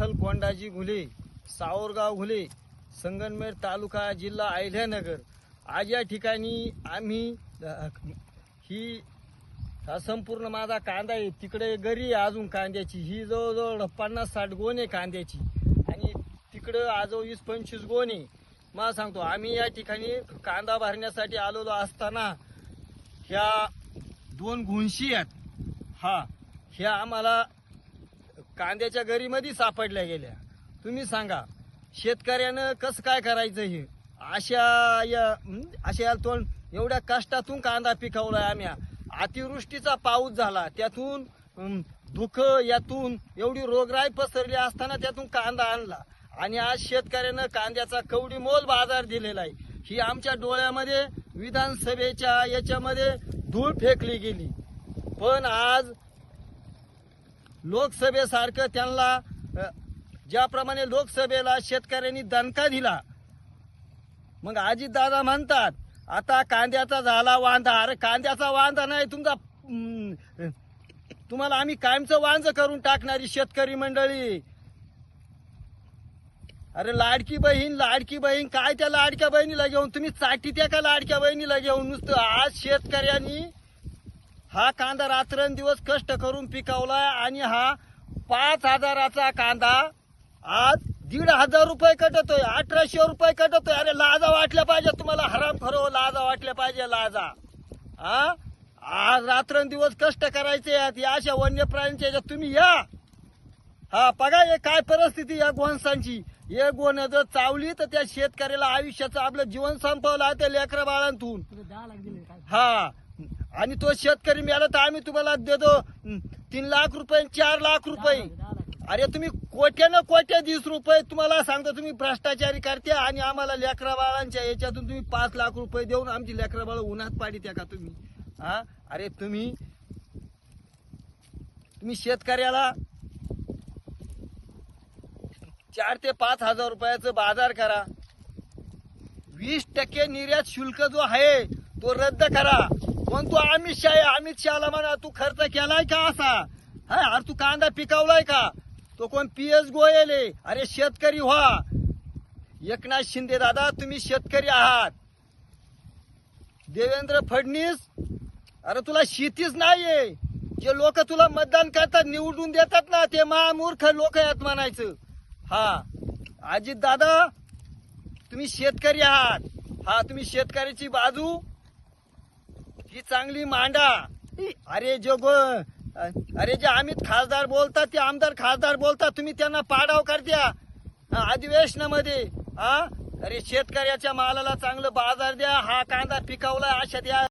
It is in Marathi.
विठ्ठल कोंडाजी घुले सावरगाव घुले संगनमेर तालुका जिल्हा अहिल्यानगर. आज या ठिकाणी आम्ही ही हा संपूर्ण माझा कांदा आहे. तिकडे गरी आहे अजून कांद्याची. ही जवळजवळ पन्नास साठ गोण आहे कांद्याची. आणि तिकडं आजो वीस पंचवीस गोण आहे. मला सांगतो आम्ही या ठिकाणी कांदा भरण्यासाठी आलेलो असताना ह्या दोन घुंशी आहेत. हा ह्या आम्हाला कांद्याच्या गरीमध्ये सापडल्या गेल्या. तुम्ही सांगा शेतकऱ्यानं कसं काय करायचं हे? अशा या अशा तोंड एवढ्या कष्टातून कांदा पिकवलाय आम्ही. अतिवृष्टीचा पाऊस झाला त्यातून हं, यातून एवढी रोगराई पसरली असताना त्यातून कांदा आणला. आणि आज शेतकऱ्यानं कांद्याचा कवडी मोल बाजार दिलेला आहे. ही आमच्या डोळ्यामध्ये विधानसभेच्या याच्यामध्ये धूळ फेकली गेली. पण आज लोकसभेसारखं त्यांना ज्याप्रमाणे लोकसभेला शेतकऱ्यांनी दणका दिला मग अजित दादा म्हणतात आता कांद्याचा झाला वांदा. अरे कांद्याचा वांदा नाही तुमचा तुम्हाला आम्ही कायमचं वांज करून टाकणारी शेतकरी मंडळी. अरे लाडकी बहीण लाडकी बहीण काय त्या लाडक्या बहिणीला घेऊन? तुम्ही चाटी त्या का लाडक्या बहिणीला घेऊन? नुसतं आज शेतकऱ्यांनी हा कांदा रात्रंदिवस कष्ट करून पिकवलाय आणि हा पाच हजाराचा कांदा आज दीड हजार रुपये कटतोय अठराशे रुपये कटतोय. अरे लाजा वाटल्या पाहिजे तुम्हाला हराम खरो लाजा वाटल्या पाहिजे लाजा. हा आज रात्रंदिवस कष्ट करायचे आहेत या अशा वन्य प्राण्यांच्या याच्यात तुम्ही या. हा बघा हे काय परिस्थिती या गोंसांची. हे गोण जर चावली तर त्या शेतकऱ्याला आयुष्याचं आपलं जीवन संपवलं त्या लेकरा बाळांतून. हा. आणि तो शेतकरी मिळाला तर आम्ही तुम्हाला देतो तीन लाख रुपये चार लाख रुपये. अरे तुम्ही कोट्यानं कोट्या वीस रुपये तुम्हाला सांगतो तुम्ही भ्रष्टाचारी करते आणि आम्हाला लेकरा बाळांच्या याच्यातून तुम्ही पाच लाख रुपये देऊन आमची लेकरा बाळ उन्हात पाडी त्या का तुम्ही? हा? अरे तुम्ही तुम्ही शेतकऱ्याला चार ते पाच हजार रुपयाचं बाजार करा. वीस टक्के निर्यात शुल्क जो आहे तो रद्द करा. पण तू अमित शाह आहे, अमित शहाला म्हणा तू खर्च केलाय का असा? हा अरे तू कांदा पिकवलाय का? तो कोण पी एस गोयल? अरे शेतकरी व्हा. एकनाथ शिंदे दादा तुम्ही शेतकरी आहात. देवेंद्र फडणवीस अरे तुला शेतीच नाहीये. जे लोक तुला मतदान करतात निवडून देतात ना ते महामूर्ख लोक आहेत म्हणायचं. हा अजित दादा तुम्ही शेतकरी आहात. हा तुम्ही शेतकऱ्याची बाजू ही चांगली मांडा. अरे जो गो अरे जे आम्ही खासदार बोलतात ते आमदार खासदार बोलतात तुम्ही त्यांना पाडाव कर द्या. अधिवेशनामध्ये हा अरे शेतकऱ्याच्या मालाला चांगलं बाजार द्या हा कांदा पिकवला अशा द्या.